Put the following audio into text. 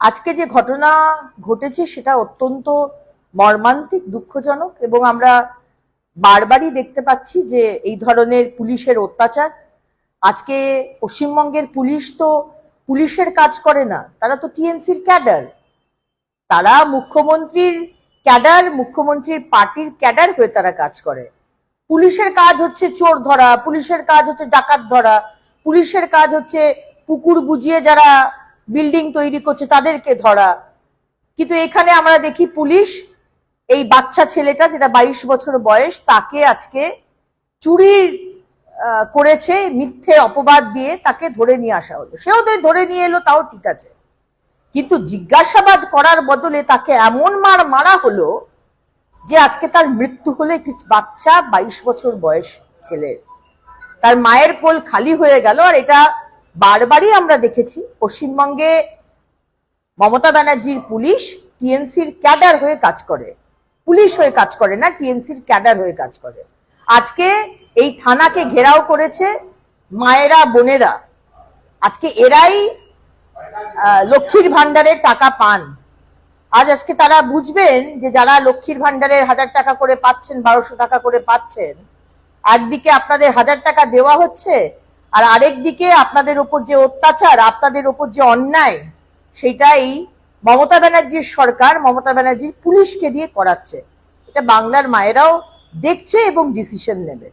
আজকে যে ঘটনা ঘটেছে সেটা অত্যন্ত মর্মান্তিক, দুঃখজনক এবং আমরা বারবারই দেখতে পাচ্ছি যে এই ধরনের পুলিশের অত্যাচার। আজকে পশ্চিমবঙ্গের পুলিশ তো পুলিশের কাজ করে না, তারা তো টিএনসির ক্যাডার। তারা মুখ্যমন্ত্রীর ক্যাডার, মুখ্যমন্ত্রীর পার্টির ক্যাডার হয়ে তারা কাজ করে। পুলিশের কাজ হচ্ছে চোর ধরা, পুলিশের কাজ হচ্ছে ডাকাত ধরা, পুলিশের কাজ হচ্ছে পুকুর বুঝিয়ে যারা বিল্ডিং তৈরি করছে, তাদেরকে ধরা। কিন্তু এখানে আমরা দেখি পুলিশ, এই বাচ্চা ছেলেটা যেটা বাইশ বছর বয়স, তাকে আজকে চুরির করেছে, মিথ্যে অপবাদ দিয়ে তাকে ধরে নিয়ে আসা হলো। সেও তো ধরে নিয়ে এলো, তাও ঠিক আছে। কিন্তু জিজ্ঞাসাবাদ করার বদলে তাকে এমন মার মারা হলো যে আজকে তার মৃত্যু হলো একটি বাচ্চা বাইশ বছর বয়স ছেলের। তার মায়ের কোল খালি হয়ে গেল, আর এটা বারবারই আমরা দেখেছি পশ্চিমবঙ্গে মমতা ব্যানার্জির পুলিশ টিএনসির ক্যাডার হয়ে কাজ করে। পুলিশ হয়ে কাজ করে না, টিএনসির ক্যাডার হয়ে কাজ করে। আজকে এই থানাকে ঘেরাও করেছে মায়েরা, বোনেরা। আজকে এরাই লক্ষ্মীর ভান্ডারের টাকা পান। আজ আজকে তারা বুঝবেন যে যারা লক্ষ্মীর ভান্ডারের হাজার টাকা করে পাচ্ছেন, বারোশো টাকা করে পাচ্ছেন, একদিকে আপনাদের হাজার টাকা দেওয়া হচ্ছে আর আরেক দিকে আপনাদের ওপর যে অত্যাচার, আপনাদের ওপর যে অন্যায়, সেটাই মমতা ব্যানার্জির সরকার, মমতা ব্যানার্জির পুলিশকে দিয়ে করাচ্ছে। এটা বাংলার মায়েরাও দেখছে এবং ডিসিশন নেবে।